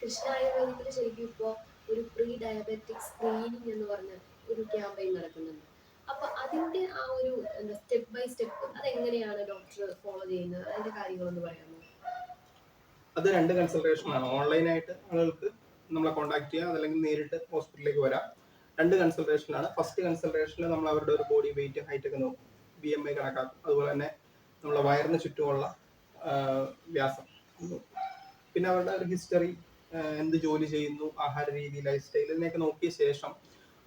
കൃഷ്ണ ആയുർവേദത്തിൽ ശരിക്കും ഇപ്പോൾ ഒരു പ്രീ ഡയബറ്റിക് സ്ക്രീനിങ് എന്ന് പറഞ്ഞ ഒരു ക്യാമ്പയിൻ നടക്കുന്നുണ്ട്. അപ്പൊ അതിന്റെ ആ ഒരു എന്താ സ്റ്റെപ്പ് ബൈ സ്റ്റെപ്പ് അതെങ്ങനെയാണ് ഡോക്ടർ ഫോളോ ചെയ്യുന്നത്? അതിന്റെ കാര്യങ്ങളൊന്ന് പറയാമോ? അത് രണ്ട് കൺസൾട്ടേഷൻ ആണ്. ഓൺലൈനായിട്ട് ആളുകൾക്ക് നമ്മളെ കോൺടാക്ട് ചെയ്യാം. അതല്ലെങ്കിൽ നേരിട്ട് ഹോസ്പിറ്റലിലേക്ക് വരാം. രണ്ട് കൺസൾട്ടേഷനാണ് ഫസ്റ്റ് കൺസൾട്ടേഷനിൽ നമ്മൾ അവരുടെ ഒരു ബോഡി വെയിറ്റ് ഹൈറ്റ് ഒക്കെ നോക്കും. ബി എം ഐ കണക്കാക്കും. അതുപോലെ തന്നെ നമ്മളെ വയറിന് ചുറ്റുമുള്ള വ്യാസം. പിന്നെ അവരുടെ ഒരു ഹിസ്റ്ററി എന്ത് ജോലി ചെയ്യുന്നു ആഹാര രീതി ലൈഫ് സ്റ്റൈൽ ഇതിനെയൊക്കെ നോക്കിയ ശേഷം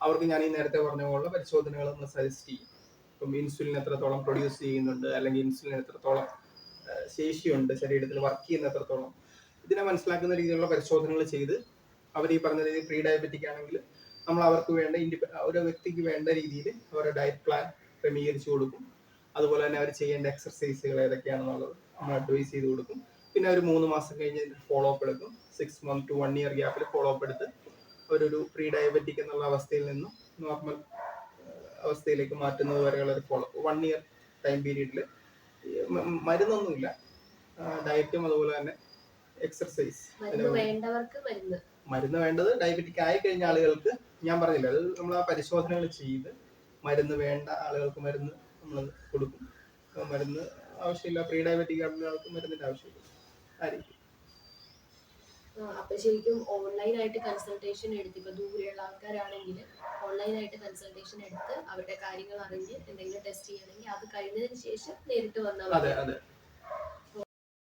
അവർക്ക് ഞാൻ ഈ നേരത്തെ പറഞ്ഞ പോലുള്ള പരിശോധനകൾ നമ്മൾ സജസ്റ്റ് ചെയ്യും. ഇപ്പം ഇൻസുലിൻ എത്രത്തോളം പ്രൊഡ്യൂസ് ചെയ്യുന്നുണ്ട് അല്ലെങ്കിൽ ഇൻസുലിൻ എത്രത്തോളം ശേഷിയുണ്ട് ശരീരത്തിൽ വർക്ക് ചെയ്യുന്ന എത്രത്തോളം. ഇതിനെ മനസ്സിലാക്കുന്ന രീതിയിലുള്ള പരിശോധനകൾ ചെയ്ത് അവർ ഈ പറഞ്ഞ രീതിയിൽ പ്രീ ഡയബറ്റിക് ആണെങ്കിൽ നമ്മൾ അവർക്ക് വേണ്ട ഇൻഡിപെ ഒരു വ്യക്തിക്ക് വേണ്ട രീതിയിൽ അവരുടെ ഡയറ്റ് പ്ലാൻ ക്രമീകരിച്ചു കൊടുക്കും. അതുപോലെ തന്നെ അവർ ചെയ്യേണ്ട എക്സർസൈസുകൾ ഏതൊക്കെയാണെന്നുള്ളത് നമ്മൾ അഡ്വൈസ് ചെയ്ത് കൊടുക്കും. പിന്നെ ഒരു മൂന്ന് മാസം കഴിഞ്ഞ് ഫോളോ അപ്പ് എടുക്കും. Six month to one year ഗ്യാപ്പിൽ ഫോളോ അപ്പ് എടുത്ത് ഒരു പ്രീ ഡയബറ്റിക് എന്നുള്ള അവസ്ഥയിൽ നിന്നും നോർമൽ അവസ്ഥയിലേക്ക് മാറ്റുന്നത് വരെയുള്ള ഒരു ഫോളോ വൺ ഇയർ ടൈം പീരീഡിൽ മരുന്നൊന്നുമില്ല. ഡയറ്റും അതുപോലെ തന്നെ എക്സർസൈസ് മരുന്ന് വേണ്ടത് ഡയബറ്റിക് ആയി കഴിഞ്ഞ ആളുകൾക്ക് ഞാൻ പറഞ്ഞില്ല അത് നമ്മൾ ആ പരിശോധനകൾ ചെയ്ത് മരുന്ന് വേണ്ട ആളുകൾക്ക് മരുന്ന് നമ്മൾ കൊടുക്കും. മരുന്ന് ആവശ്യമില്ല. പ്രീ ഡയബറ്റിക് ആളുകൾക്ക് മരുന്നിന്റെ ആവശ്യമില്ല. ആയിരിക്കും. അപ്പൊ ശരിക്കും ഓൺലൈൻ ആയിട്ട് കൺസൾട്ടേഷൻ എടുത്ത് ഇപ്പൊ ദൂരെയുള്ള ആൾക്കാരാണെങ്കിൽ ഓൺലൈൻ ആയിട്ട് കൺസൾട്ടേഷൻ എടുത്ത് അവരുടെ കാര്യങ്ങൾ അറിഞ്ഞ് എന്തെങ്കിലും ടെസ്റ്റ് ചെയ്യണമെങ്കിൽ അത് കഴിഞ്ഞതിന് ശേഷം നേരിട്ട് വന്നാൽ മതി.